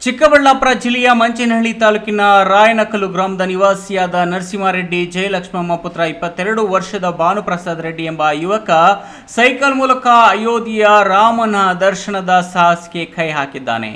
ಚಿಕ್ಕಬಳ್ಳಾಪುರ ಜಿಲ್ಲೆಯ ಮಂಚೇನಹಳ್ಳಿ ತಾಲೂಕಿನ ರಾಯನಕಲ್ಲು ಗ್ರಾಮದ ನಿವಾಸಿಯಾದ ನರಸಿಂಹಾರೆಡ್ಡಿ ಜಯಲಕ್ಷ್ಮಮ್ಮ ಪುತ್ರ ಇಪ್ಪತ್ತೆರಡು ವರ್ಷದ ಭಾನುಪ್ರಸಾದ್ ರೆಡ್ಡಿ ಎಂಬ ಯುವಕ ಸೈಕಲ್ ಮೂಲಕ ಅಯೋಧ್ಯೆಯ ರಾಮನ ದರ್ಶನದ ಸಾಹಸಕ್ಕೆ ಕೈ ಹಾಕಿದ್ದಾನೆ.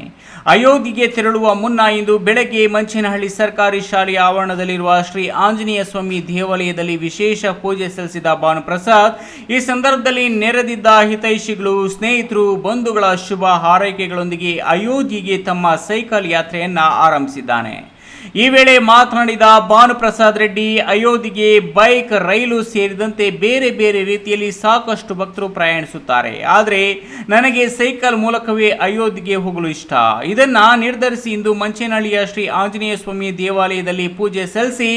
ಅಯೋಧ್ಯೆಗೆ ತೆರಳುವ ಮುನ್ನ ಇಂದು ಬೆಳಗ್ಗೆ ಮಂಚೇನಹಳ್ಳಿ ಸರ್ಕಾರಿ ಶಾಲೆಯ ಆವರಣದಲ್ಲಿರುವ ಶ್ರೀ ಆಂಜನೇಯ ಸ್ವಾಮಿ ದೇವಾಲಯದಲ್ಲಿ ವಿಶೇಷ ಪೂಜೆ ಸಲ್ಲಿಸಿದ ಭಾನುಪ್ರಸಾದ್. ಈ ಸಂದರ್ಭದಲ್ಲಿ ನೆರೆದಿದ್ದ ಹಿತೈಷಿಗಳು, ಸ್ನೇಹಿತರು, ಬಂಧುಗಳ ಶುಭ ಹಾರೈಕೆಗಳೊಂದಿಗೆ ಅಯೋಧ್ಯೆಗೆ ತಮ್ಮ ಸೈಕಲ್ ಯಾತ್ರೆಯನ್ನ ಆರಂಭಿಸಿದ್ದಾನೆ. ಈ ವೇಳೆ ಮಾತನಾಡಿದ ಭಾನುಪ್ರಸಾದ್ ರೆಡ್ಡಿ, ಅಯೋಧ್ಯೆಗೆ ಬೈಕ್, ರೈಲು ಸೇರಿದಂತೆ ಬೇರೆ ಬೇರೆ ರೀತಿಯಲ್ಲಿ ಸಾಕಷ್ಟು ಭಕ್ತರು ಪ್ರಯಾಣಿಸುತ್ತಾರೆ. ಆದರೆ ನನಗೆ ಸೈಕಲ್ ಮೂಲಕವೇ ಅಯೋಧ್ಯೆಗೆ ಹೋಗಲು ಇಷ್ಟ. ಇದನ್ನ ನಿರ್ಧರಿಸಿ ಇಂದು ಮಂಚೇನಹಳ್ಳಿಯ ಶ್ರೀ ಆಂಜನೇಯ ಸ್ವಾಮಿ ದೇವಾಲಯದಲ್ಲಿ ಪೂಜೆ ಸಲ್ಲಿಸಿ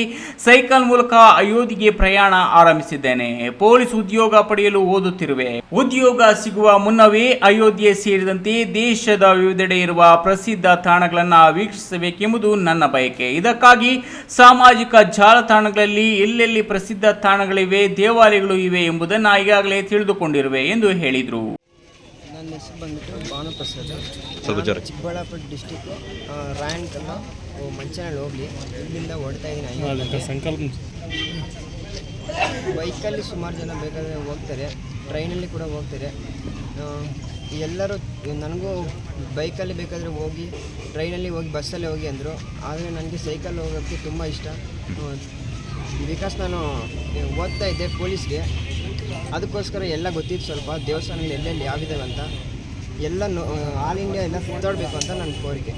ಸೈಕಲ್ ಮೂಲಕ ಅಯೋಧ್ಯೆಗೆ ಪ್ರಯಾಣ ಆರಂಭಿಸಿದ್ದೇನೆ. ಪೊಲೀಸ್ ಉದ್ಯೋಗ ಪಡೆಯಲು ಓದುತ್ತಿರುವೆ. ಉದ್ಯೋಗ ಸಿಗುವ ಮುನ್ನವೇ ಅಯೋಧ್ಯೆ ಸೇರಿದಂತೆ ದೇಶದ ವಿವಿಧೆಡೆ ಇರುವ ಪ್ರಸಿದ್ಧ ತಾಣಗಳನ್ನು ವೀಕ್ಷಿಸಬೇಕೆಂಬುದು ನನ್ನ ಬಯಕೆ. ಇದಕ್ಕಾಗಿ ಸಾಮಾಜಿಕ ಜಾಲತಾಣಗಳಲ್ಲಿ ಎಲ್ಲೆಲ್ಲಿ ಪ್ರಸಿದ್ಧ ತಾಣಗಳಿವೆ ದೇವಾಲಯಗಳು ಇವೆ ಎಂಬುದನ್ನು ಈಗಾಗಲೇ ತಿಳಿದುಕೊಂಡಿರುವೆ ಎಂದು ಹೇಳಿದರು. ನನ್ನ ಹೆಸರು ಬಂದ್ಬಿಟ್ಟು ಭಾನುಪ್ರಸಾದ್. ಚಿಕ್ಕಬಳ್ಳಾಪುರ ಡಿಸ್ಟಿಕ್ಕು ರಾಯಣ್ಕಲ್ಲ ಮಂಚನಹಳ್ಳಿ ಹೋಗ್ಲಿ. ಇಲ್ಲಿಂದ ಹೊಡ್ತಾ ಇದ್ದೀನಿ ಸಂಕಲ್ಪ ಬೈಕಲ್ಲಿ ಸುಮಾರು ಜನ ಬೇಕಾದರೆ ಹೋಗ್ತಾರೆ. ಟ್ರೈನಲ್ಲಿ ಕೂಡ ಹೋಗ್ತಾರೆ. ಎಲ್ಲರೂ ನನಗೂ ಬೈಕಲ್ಲಿ ಬೇಕಾದರೆ ಹೋಗಿ, ಟ್ರೈನಲ್ಲಿ ಹೋಗಿ, ಬಸ್ಸಲ್ಲಿ ಹೋಗಿ ಅಂದರು. ಆದರೆ ನನಗೆ ಸೈಕಲ್ ಹೋಗೋಕ್ಕೆ ತುಂಬ ಇಷ್ಟ. ಬಿಕಾಸ್ ನಾನು ಓದ್ತಾ ಇದ್ದೆ ಪೊಲೀಸ್ಗೆ. ಅದಕ್ಕೋಸ್ಕರ ಎಲ್ಲ ಗೊತ್ತಿತ್ತು ಸ್ವಲ್ಪ ದೇವಸ್ಥಾನಗಳು ಎಲ್ಲೆಲ್ಲಿ ಯಾವಿದಾವೆ ಅಂತ. ಎಲ್ಲ ಆಲ್ ಇಂಡಿಯಾ ಎಲ್ಲ ಸುತ್ತಾಡಬೇಕು ಅಂತ ನನ್ನ ಕೋರಿಕೆ.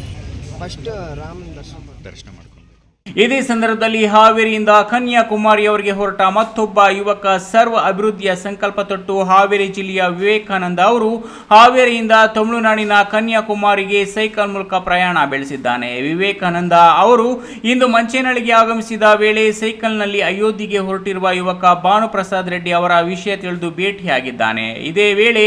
ಫಸ್ಟ್ ರಾಮನ ದರ್ಶನ. ದರ್ಶನ ಮಾಡ್ಕೊಬೇಕು ಇದೇ ಸಂದರ್ಭದಲ್ಲಿ ಹಾವೇರಿಯಿಂದ ಕನ್ಯಾಕುಮಾರಿಯವರಿಗೆ ಹೊರಟ ಮತ್ತೊಬ್ಬ ಯುವಕ ಸರ್ವ ಅಭಿವೃದ್ಧಿಯ ಸಂಕಲ್ಪ ತೊಟ್ಟು ಹಾವೇರಿ ಜಿಲ್ಲೆಯ ವಿವೇಕಾನಂದ ಅವರು ಹಾವೇರಿಯಿಂದ ತಮಿಳುನಾಡಿನ ಕನ್ಯಾಕುಮಾರಿಗೆ ಸೈಕಲ್ ಮೂಲಕ ಪ್ರಯಾಣ ಬೆಳೆಸಿದ್ದಾನೆ. ವಿವೇಕಾನಂದ ಅವರು ಇಂದು ಮಂಚೇನಳ್ಳಿಗೆ ಆಗಮಿಸಿದ ವೇಳೆ ಸೈಕಲ್ನಲ್ಲಿ ಅಯೋಧ್ಯೆಗೆ ಹೊರಟಿರುವ ಯುವಕ ಭಾನುಪ್ರಸಾದ್ ರೆಡ್ಡಿ ಅವರ ವಿಷಯ ತಿಳಿದು ಭೇಟಿಯಾಗಿದ್ದಾನೆ. ಇದೇ ವೇಳೆ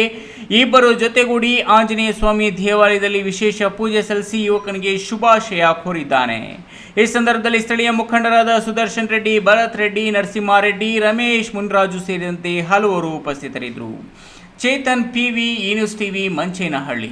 ಇಬ್ಬರು ಜೊತೆಗೂಡಿ ಆಂಜನೇಯ ಸ್ವಾಮಿ ದೇವಾಲಯದಲ್ಲಿ ವಿಶೇಷ ಪೂಜೆ ಸಲ್ಲಿಸಿ ಯುವಕನಿಗೆ ಶುಭಾಶಯ ಕೋರಿದ್ದಾನೆ. ಈ ಸಂದರ್ಭದಲ್ಲಿ ಸ್ಥಳೀಯ ಮುಖಂಡರಾದ ಸುದರ್ಶನ್ ರೆಡ್ಡಿ, ಭರತ್ ರೆಡ್ಡಿ, ನರಸಿಂಹಾರೆಡ್ಡಿ, ರಮೇಶ್ ಮುನ್ರಾಜು ಸೇರಿದಂತೆ ಹಲವರು ಉಪಸ್ಥಿತರಿದ್ದರು. ಚೇತನ್ ಪಿವಿ, ಈ ನ್ಯೂಸ್ ಟಿವಿ, ಮಂಚೇನಹಳ್ಳಿ.